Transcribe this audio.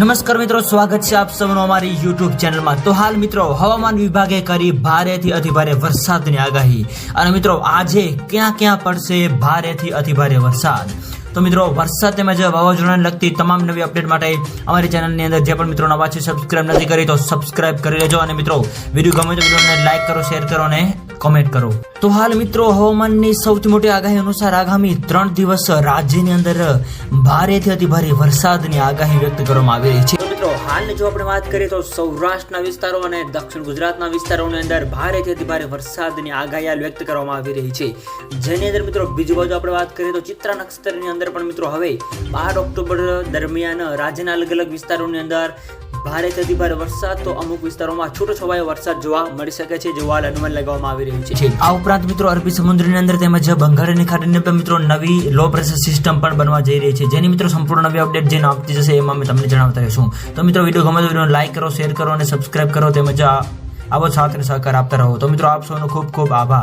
નમસ્કાર મિત્રો, સ્વાગત છે આપ સૌનું અમારી યુટ્યુબ ચેનલમાં તો હાલ મિત્રો, હવામાન વિભાગે કરી ભારેથી અતિભારે વરસાદની આગાહી. અને મિત્રો, આજે ક્યાં ક્યાં પડશે ભારેથી અતિભારે વરસાદ? તો મિત્રો, વરસાદ તેમજ વાવાઝોડાને લગતી તમામ નવી અપડેટ માટે અમારી ચેનલની અંદર જે પણ મિત્રો નવા છે સબસ્ક્રાઇબ નથી કરી, તો સબસ્ક્રાઇબ કરી લેજો. અને મિત્રો, વીડિયો ગમે તો વિડીયોને લાઈક કરો શેર કરો અને કોમેન્ટ કરો. તો હાલ મિત્રો, હવામાનની સૌથી મોટી આગાહી અનુસાર આગામી ત્રણ દિવસ રાજ્યની અંદર ભારેથી અતિ ભારે વરસાદની આગાહી વ્યક્ત કરવામાં આવી રહી છે. હાલની જો આપણે વાત કરીએ તો સૌરાષ્ટ્રના વિસ્તારો અને દક્ષિણ ગુજરાતના વિસ્તારોની અંદર ભારેથી અતિ ભારે વરસાદની આગાહી વ્યક્ત કરવામાં આવી રહી છે. જેની અંદર મિત્રો બીજી બાજુ આપણે વાત કરીએ તો ચિત્રા નક્ષત્રની અંદર પણ મિત્રો હવે બાર ઓક્ટોબર દરમિયાન રાજ્યના અલગ અલગ વિસ્તારોની અંદર ભારે અતિ ભારે વરસાદ, તો અમુક વિસ્તારોમાં છૂટો છવાયો વરસાદ જોવા મળી શકે છે, જેવું અનુમાન લગાવવામાં આવી રહ્યું છે. આ ઉપરાંત મિત્રો અરબી સમુદ્રની અંદર તેમજ બંગાળની ખાડીની પણ મિત્રો નવી લો પ્રેશર સિસ્ટમ પણ બનવા જઈ રહી છે. જેની મિત્રો સંપૂર્ણ નવી અપડેટ જેને આપતી જશે એમાં અમે તમને જણાવતા રહીશું. તો મિત્રો વીડિયો ગમે તો વીડિયો લાઈક કરો શેર કરો અને સબસ્ક્રાઇબ કરો તેમજ આવો સાથ અને સહકાર આપતા રહો. તો મિત્રો આપ સૌનો ખૂબ ખૂબ આભાર.